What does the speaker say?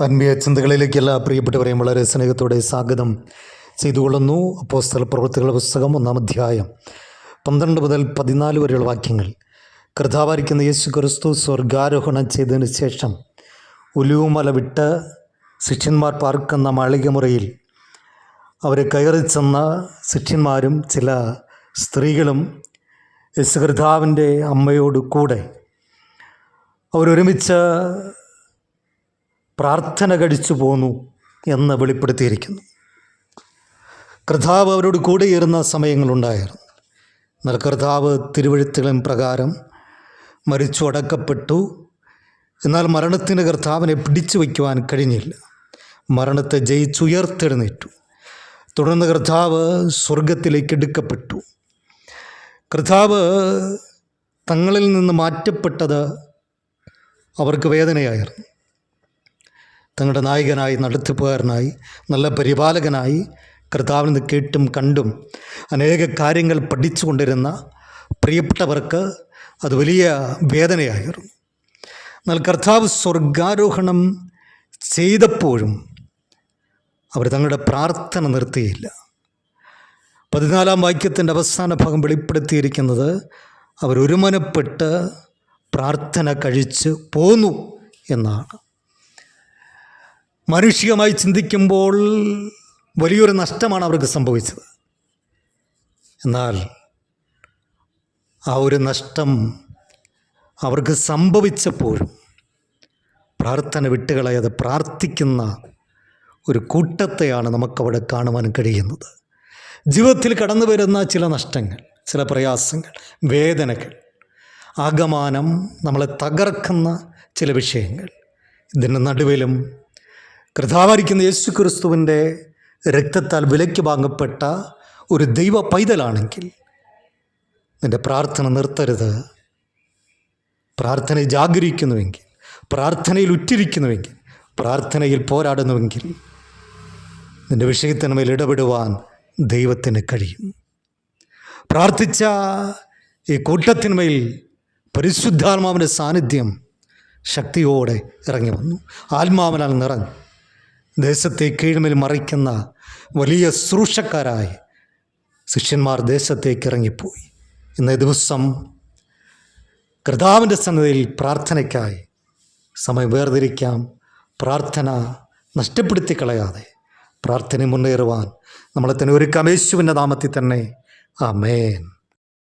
ആത്മീയ ചിന്തകളിലേക്ക് എല്ലാ പ്രിയപ്പെട്ടവരെയും വളരെ സ്നേഹത്തോടെ സ്വാഗതം ചെയ്തുകൊള്ളുന്നു. അപ്പോസ്തല പ്രവൃത്തികളുടെ പുസ്തകം ഒന്നാം അധ്യായം പന്ത്രണ്ട് മുതൽ പതിനാല് വരെയുള്ള വാക്യങ്ങൾ. കർത്താവായിരിക്കുന്ന യേശു ക്രിസ്തു സ്വർഗാരോഹണം ചെയ്തതിന് ശേഷം ഉലുവുമല വിട്ട് ശിഷ്യന്മാർ പാർക്കുന്ന മാളികമുറിയിൽ അവരെ കയറി ചെന്ന ശിഷ്യന്മാരും ചില സ്ത്രീകളും യേശു കർത്താവിന്റെ അമ്മയോട് കൂടെ അവരൊരുമിച്ച് പ്രാർത്ഥന കഴിച്ചു പോന്നു എന്ന് വെളിപ്പെടുത്തിയിരിക്കുന്നു. കർത്താവ് അവരോട് കൂടെയിരുന്ന സമയങ്ങളുണ്ടായിരുന്നു. എന്നാൽ കർത്താവ് തിരുവഴുത്തുകളും പ്രകാരം മരിച്ചു അടക്കപ്പെട്ടു. എന്നാൽ മരണത്തിന് കർത്താവിനെ പിടിച്ചു വയ്ക്കുവാൻ കഴിഞ്ഞില്ല. മരണത്തെ ജയിച്ചുയർത്തെഴുന്നേറ്റു തുടർന്ന് കർത്താവ് സ്വർഗത്തിലേക്ക് എടുക്കപ്പെട്ടു. കർത്താവ് തങ്ങളിൽ നിന്ന് മാറ്റപ്പെട്ടത് അവർക്ക് വേദനയായിരുന്നു. തങ്ങളുടെ നായകനായി നടത്തിപ്പുകാരനായി നല്ല പരിപാലകനായി കർത്താവിൽ നിന്ന് കേട്ടും കണ്ടും അനേക കാര്യങ്ങൾ പഠിച്ചു കൊണ്ടിരുന്ന പ്രിയപ്പെട്ടവർക്ക് അത് വലിയ വേദനയായിരുന്നു. എന്നാൽ കർത്താവ് സ്വർഗാരോഹണം ചെയ്തപ്പോഴും അവർ തങ്ങളുടെ പ്രാർത്ഥന നിർത്തിയില്ല. പതിനാലാം വാക്യത്തിന്റെ അവസാന ഭാഗം വെളിപ്പെടുത്തിയിരിക്കുന്നത് അവരൊരുമനപ്പെട്ട് പ്രാർത്ഥന കഴിച്ച് പോന്നു എന്നാണ്. മാനുഷികമായി ചിന്തിക്കുമ്പോൾ വലിയൊരു നഷ്ടമാണ് അവർക്ക് സംഭവിച്ചത്. എന്നാൽ ആ ഒരു നഷ്ടം അവർക്ക് സംഭവിച്ചപ്പോഴും പ്രാർത്ഥന വിട്ടുകളയാതെ പ്രാർത്ഥിക്കുന്ന ഒരു കൂട്ടത്തെയാണ് നമുക്കവിടെ കാണുവാൻ കഴിയുന്നത്. ജീവിതത്തിൽ കടന്നു വരുന്ന ചില നഷ്ടങ്ങൾ ചില പ്രയാസങ്ങൾ വേദനകൾ ആഗമാനം നമ്മളെ തകർക്കുന്ന ചില വിഷയങ്ങൾ ഇതിന്റെ നടുവിലും കർത്താവായിരിക്കുന്ന യേശു ക്രിസ്തുവിന്റെ രക്തത്താൽ വിലയ്ക്ക് വാങ്ങപ്പെട്ട ഒരു ദൈവ പൈതലാണെങ്കിൽ നിന്റെ പ്രാർത്ഥന നിർത്തരുത്. പ്രാർത്ഥനയിൽ ജാഗരിക്കുന്നുവെങ്കിൽ പ്രാർത്ഥനയിൽ ഉറ്റിരിക്കുന്നുവെങ്കിൽ പ്രാർത്ഥനയിൽ പോരാടുന്നുവെങ്കിൽ നിന്റെ വിഷയത്തിന് മേൽ ഇടപെടുവാൻ ദൈവത്തിന് കഴിയും. പ്രാർത്ഥിച്ച ഈ കൂട്ടത്തിന്മേൽ പരിശുദ്ധാത്മാവിന്റെ സാന്നിധ്യം ശക്തിയോടെ ഇറങ്ങി വന്നു. ആത്മാവിനാൽ നിറഞ്ഞു. ദേശത്തെ കീഴ്മേൽ മറിക്കുന്ന വലിയ ശുശ്രൂഷക്കാരായി ശിഷ്യന്മാർ ദേശത്തേക്ക് ഇറങ്ങിപ്പോയി. ഇന്നേ ദിവസം കർത്താവിന്റെ സന്നദ്ധയിൽ പ്രാർത്ഥനയ്ക്കായി സമയം വേർതിരിക്കാം. പ്രാർത്ഥന നഷ്ടപ്പെടുത്തി കളയാതെ പ്രാർത്ഥന മുന്നേറുവാൻ നമ്മളെ തന്നെ ഒരു കമേശുവിന്റെ നാമത്തിൽ തന്നെ. ആമേൻ.